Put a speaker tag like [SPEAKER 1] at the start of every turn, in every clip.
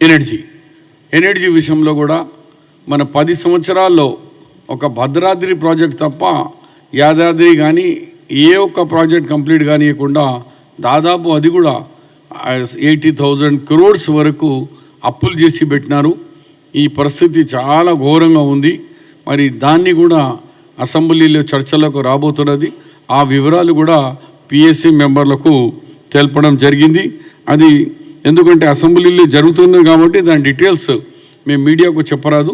[SPEAKER 1] Energy. Energy విషయంలో కూడా మన పది సంవత్సరాల్లో ఒక భద్రాద్రి ప్రాజెక్ట్ తప్ప యాదాద్రి కానీ ఏ ఒక్క ప్రాజెక్ట్ కంప్లీట్ కానియకుండా దాదాపు అది కూడా ఎయిటీ థౌజండ్ క్రోర్స్ వరకు అప్పులు చేసి పెట్టినారు. ఈ పరిస్థితి చాలా ఘోరంగా ఉంది. మరి దాన్ని కూడా అసెంబ్లీలో చర్చలకు రాబోతున్నది. ఆ వివరాలు కూడా పిఎస్సి మెంబర్లకు తెలపడం జరిగింది. అది ఎందుకంటే అసెంబ్లీలో జరుగుతుంది కాబట్టి దాని డీటెయిల్స్ మేము మీడియాకు చెప్పరాదు.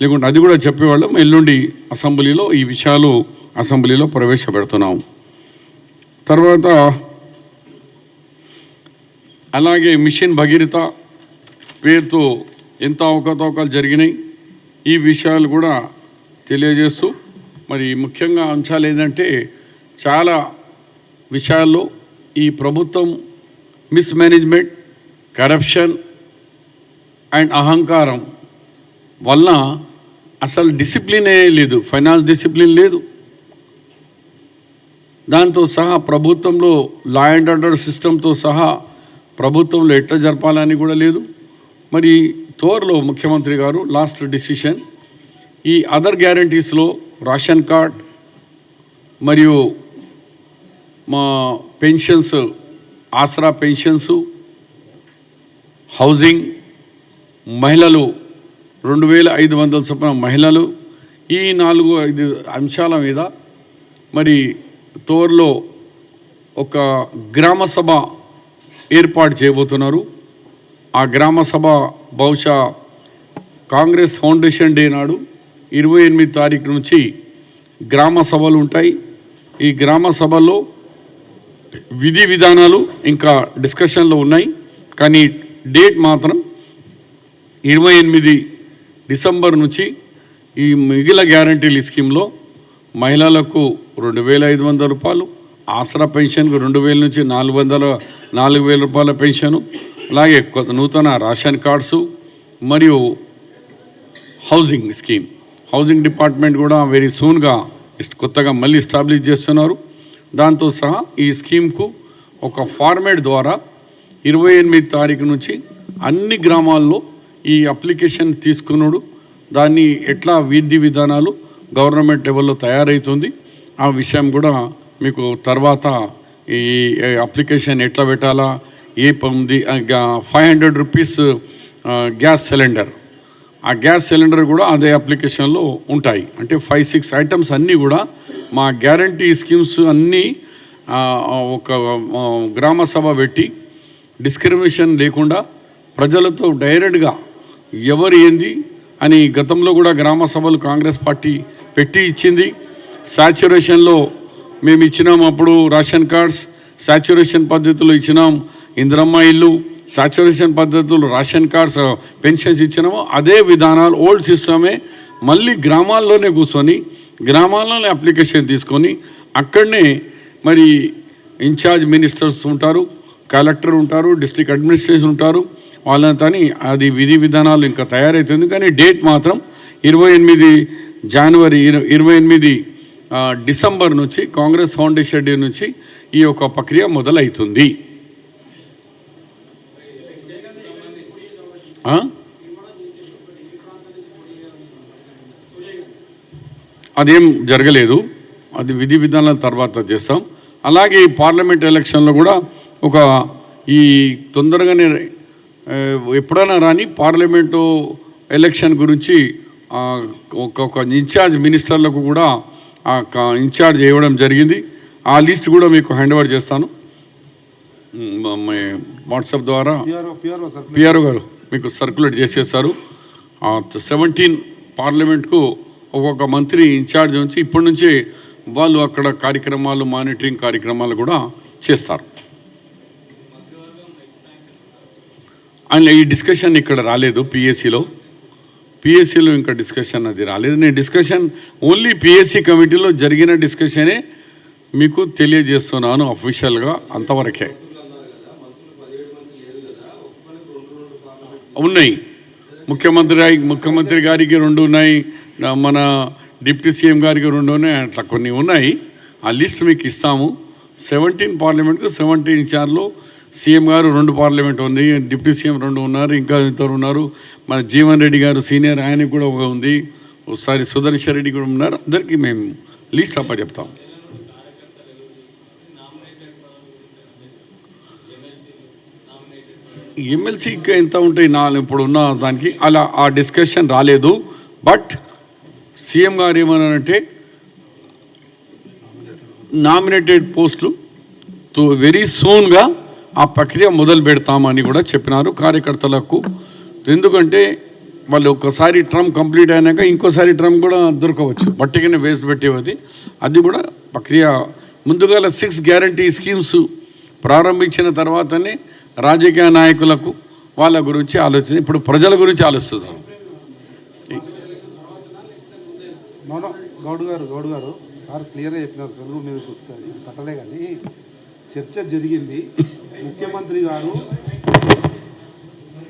[SPEAKER 1] లేకుంటే అది కూడా చెప్పేవాళ్ళం. ఎల్లుండి అసెంబ్లీలో ఈ విషయాలు అసెంబ్లీలో ప్రవేశపెడుతున్నాం తర్వాత అలాగే మిషన్ భగీరథ పేరుతో ఎంత అవకతవకలు జరిగినాయి ఈ విషయాలు కూడా తెలియజేస్తూ మరి ముఖ్యంగా అంశాలు ఏంటంటే చాలా విషయాల్లో ఈ ప్రభుత్వం మిస్మేనేజ్మెంట్ కరప్షన్ అండ్ అహంకారం వలన అసలు డిసిప్లినే లేదు ఫైనాన్స్ డిసిప్లిన్ లేదు. దాంతో సహా ప్రభుత్వంలో లా అండ్ ఆర్డర్ సిస్టంతో సహా ప్రభుత్వంలో ఎట్లా జరపాలని కూడా లేదు. మరి తోర్లో ముఖ్యమంత్రి గారు లాస్ట్ డిసిషన్ ఈ అదర్ గ్యారంటీస్లో రేషన్ కార్డ్ మరియు మా పెన్షన్స్ ఆసరా పెన్షన్స్ హౌసింగ్ మహిళలు రెండు వేల ఐదు వందల చొప్పున మహిళలు ఈ నాలుగు ఐదు అంశాల మీద మరి తోర్లో ఒక గ్రామ సభ ఏర్పాటు చేయబోతున్నారు. ఆ గ్రామ సభ బహుశా కాంగ్రెస్ ఫౌండేషన్ డే నాడు ఇరవై ఎనిమిది తారీఖు నుంచి గ్రామ సభలు ఉంటాయి. ఈ గ్రామ సభలో విధి విధానాలు ఇంకా డిస్కషన్లో ఉన్నాయి. కానీ డేట్ మాత్రం ఇరవై ఎనిమిది డిసెంబర్ నుంచి ఈ మిగిలిన గ్యారంటీల స్కీమ్లో మహిళలకు రెండు వేల ఐదు వందల రూపాయలు ఆసరా పెన్షన్కు రెండు వేల నుంచి నాలుగు వందల నాలుగు వేల రూపాయల పెన్షను అలాగే కొత్త నూతన రేషన్ కార్డ్సు మరియు హౌసింగ్ స్కీమ్. హౌసింగ్ డిపార్ట్మెంట్ కూడా వెరీ సూన్గా కొత్తగా మళ్ళీ ఎస్టాబ్లిష్ చేస్తున్నారు. దాంతో సహా ఈ స్కీమ్కు ఒక ఫార్మేట్ ద్వారా ఇరవై ఎనిమిది తారీఖు నుంచి అన్ని గ్రామాల్లో ఈ అప్లికేషన్ తీసుకున్నాడు. దాన్ని ఎట్లా విధి విధానాలు గవర్నమెంట్ లెవెల్లో తయారవుతుంది ఆ విషయం కూడా మీకు తర్వాత ఈ అప్లికేషన్ ఎట్లా పెట్టాలా ఏ పొంది five hundred rupees gas cylinder. ఆ గ్యాస్ సిలిండర్ కూడా అదే అప్లికేషన్లో ఉంటాయి. అంటే ఫైవ్ సిక్స్ ఐటమ్స్ అన్నీ కూడా మా గ్యారంటీ స్కీమ్స్ అన్నీ ఒక గ్రామ సభ పెట్టి డిస్క్రిమినేషన్ లేకుండా ప్రజలతో డైరెక్ట్గా ఎవరు ఏంది అని గతంలో కూడా గ్రామ సభలు కాంగ్రెస్ పార్టీ పెట్టి ఇచ్చింది. సాచురేషన్లో మేము ఇచ్చినాం అప్పుడు రేషన్ కార్డ్స్ సాచురేషన్ పద్ధతిలో ఇచ్చినాం. ఇందిరమ్మ ఇల్లు సాచురేషన్ పద్ధతులు రేషన్ కార్డ్స్ పెన్షన్స్ ఇచ్చినామో. అదే విధానాలు ఓల్డ్ సిస్టమే మళ్ళీ గ్రామాల్లోనే కూర్చొని గ్రామాల్లోనే అప్లికేషన్ తీసుకొని అక్కడనే మరి ఇన్ఛార్జ్ మినిస్టర్స్ ఉంటారు. కలెక్టర్ ఉంటారు డిస్ట్రిక్ట్ అడ్మినిస్ట్రేషన్ ఉంటారు. వాళ్ళతోని అది విధి విధానాలు ఇంకా తయారవుతుంది కానీ డేట్ మాత్రం ఇరవై ఎనిమిది జనవరి ఇరవై ఎనిమిది డిసెంబర్ నుంచి కాంగ్రెస్ ఫౌండేషన్ డే నుంచి ఈ యొక్క ప్రక్రియ మొదలవుతుంది అదేం జరగలేదు. అది విధి విధానాల తర్వాత చేస్తాం. అలాగే ఈ పార్లమెంట్ ఎలక్షన్లో కూడా ఒక ఈ తొందరగానే ఎప్పుడైనా రాని పార్లమెంటు ఎలక్షన్ గురించి ఆ, ఒక ఒక ఇన్ఛార్జ్ మినిస్టర్లకు కూడా ఇన్ఛార్జ్ ఇవ్వడం జరిగింది. ఆ లిస్ట్ కూడా మీకు హ్యాండ్ ఓవర్ చేస్తాను. వాట్సాప్ ద్వారా
[SPEAKER 2] పిఆర్ఓ
[SPEAKER 1] గారు మీకు సర్క్యులేట్ చేసేసారు. సెవెంటీన్ పార్లమెంట్కు ఒక్కొక్క మంత్రి ఇన్ఛార్జ్ నుంచి ఇప్పటి నుంచి వాళ్ళు అక్కడ కార్యక్రమాలు మానిటరింగ్ కార్యక్రమాలు కూడా చేస్తారు. అండ్ ఈ డిస్కషన్ ఇక్కడ రాలేదు పిఎస్సిలో పిఎస్సిలో ఇంకా డిస్కషన్ అది రాలేదు. నేను డిస్కషన్ ఓన్లీ పిఎస్సి కమిటీలో జరిగిన డిస్కషనే మీకు తెలియజేస్తున్నాను అఫీషియల్గా అంతవరకే. ఉన్నాయి. ముఖ్యమంత్రి ముఖ్యమంత్రి గారికి రెండు ఉన్నాయి. మన డిప్యూటీ సీఎం గారికి రెండు ఉన్నాయి. అట్లా కొన్ని ఉన్నాయి. ఆ లిస్ట్ మీకు ఇస్తాము. సెవెంటీన్ పార్లమెంట్కు సెవెంటీన్ చార్లు సీఎం గారు రెండు పార్లమెంట్ ఉంది డిప్యూటీ సీఎం రెండు ఉన్నారు ఇంకా ఇద్దరు ఉన్నారు. మన జీవన్ రెడ్డి గారు సీనియర్ ఆయనకు కూడా ఒక ఉంది. ఒకసారి సుదర్శన్ రెడ్డి కూడా ఉన్నారు. అందరికీ మేము లిస్ట్ అప్ప చెప్తాం. ఎమ్మెల్సీకి ఎంత ఉంటాయి? నా ఇప్పుడు ఉన్న దానికి అలా ఆ డిస్కషన్ రాలేదు. బట్ సీఎం గారు ఏమన్నారంటే నామినేటెడ్ పోస్టులు తో వెరీ సూన్గా ఆ ప్రక్రియ మొదలు పెడతామని కూడా చెప్పినారు. కార్యకర్తలకు ఎందుకంటే వాళ్ళు ఒక్కసారి ట్రమ్ కంప్లీట్ అయినాక ఇంకోసారి ట్రమ్ కూడా దొరకవచ్చు. బట్టిగానే వేస్ట్ పెట్టేవది. అది కూడా ప్రక్రియ ముందుగా సిక్స్ గ్యారంటీ స్కీమ్స్ ప్రారంభించిన తర్వాతనే రాజకీయ నాయకులకు వాళ్ళ గురించి ఆలోచన ఇప్పుడు ప్రజల గురించి ఆలోచిస్తున్నారు.
[SPEAKER 2] గౌడ్ గారు గౌడ్ గారు సార్ క్లియర్గా చెప్పినారు. తెలుగు మీద పుస్తకాలు కట్టలే కానీ చర్చ జరిగింది. ముఖ్యమంత్రి గారు